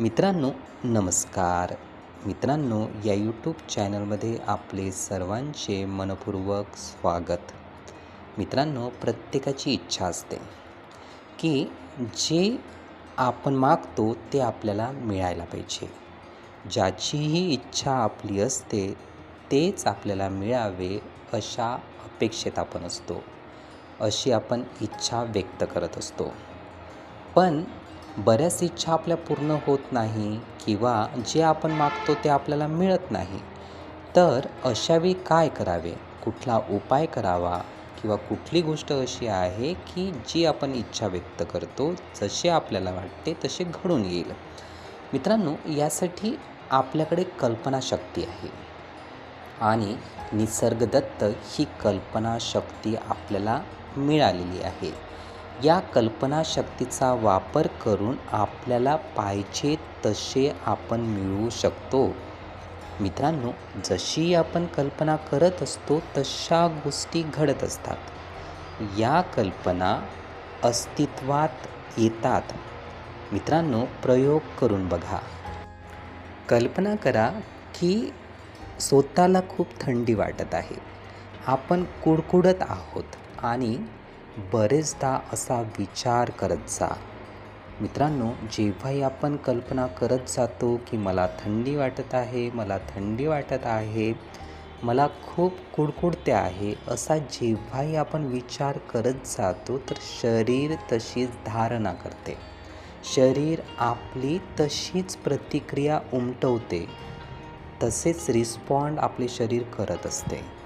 मित्रांनो नमस्कार. मित्रांनो या यूट्यूब चॅनलमध्ये आपले सर्वांचे मनपूर्वक स्वागत. मित्रांनो प्रत्येकाची इच्छा असते की जे आपण मागतो ते आपल्याला मिळायला पाहिजे. ज्याचीही इच्छा आपली असते तेच आपल्याला मिळावे अशा अपेक्षेत आपण असतो. अशी आपण इच्छा व्यक्त करत असतो. पण बऱ्याच इच्छा आपल्या पूर्ण होत नाही किंवा जे आपण मागतो ते आपल्याला मिळत नाही. तर अशावेळी काय करावे? कुठला उपाय करावा? किंवा कुठली गोष्ट अशी आहे की जी आपण इच्छा व्यक्त करतो जसे आपल्याला वाटते तसे घडून येईल. मित्रांनो यासाठी आपल्याकडे कल्पनाशक्ती आहे. आणि निसर्गदत्त ही कल्पनाशक्ती आपल्याला मिळालेली आहे. या कल्पनाशक्तीचा वापर करून आपल्याला पाहिजे तसे आपण मिळवू शकतो. मित्रांनो जशी आपण कल्पना करत असतो तशा गोष्टी घडत असतात. या कल्पना अस्तित्वात येतात. मित्रांनो प्रयोग करून बघा. कल्पना करा की स्वतःला खूप थंडी वाटत आहे. आपण कुडकुडत आहोत आणि बरेचदा असा विचार करत जा. मित्रांनो जेव्हाही आपण कल्पना करत जातो की मला थंडी वाटत आहे मला थंडी वाटत आहे मला खूप कुडकुडते आहे असा जेव्हाही आपण विचार करत जातो तर शरीर तशीच धारणा करते. शरीर आपली तशीच प्रतिक्रिया उमटवते. तसेच रिस्पॉन्ड आपले शरीर करत असते.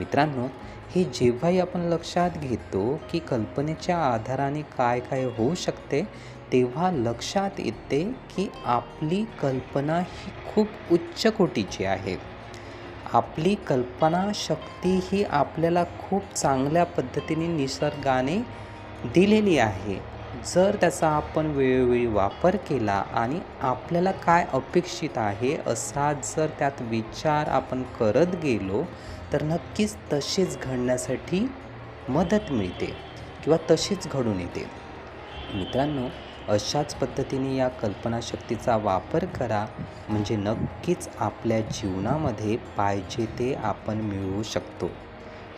मित्रांनो हे जेव्हाही आपण लक्षात घेतो की कल्पनेच्या आधाराने काय काय होऊ शकते तेव्हा लक्षात येते की आपली कल्पना ही खूप उच्च कोटीची आहे. आपली कल्पनाशक्ती ही आपल्याला खूप चांगल्या पद्धतीने निसर्गाने दिलेली आहे. जर त्याचा आपण वेळोवेळी वापर केला आणि आपल्याला काय अपेक्षित आहे असा जर त्यात विचार आपण करत गेलो तर नक्कीच तसेच घडण्यासाठी मदत मिळते किंवा तशीच घडून येते. मित्रांनो अशाच पद्धतीने या कल्पनाशक्तीचा वापर करा म्हणजे नक्कीच आपल्या जीवनामध्ये पाहिजे ते आपण मिळवू शकतो.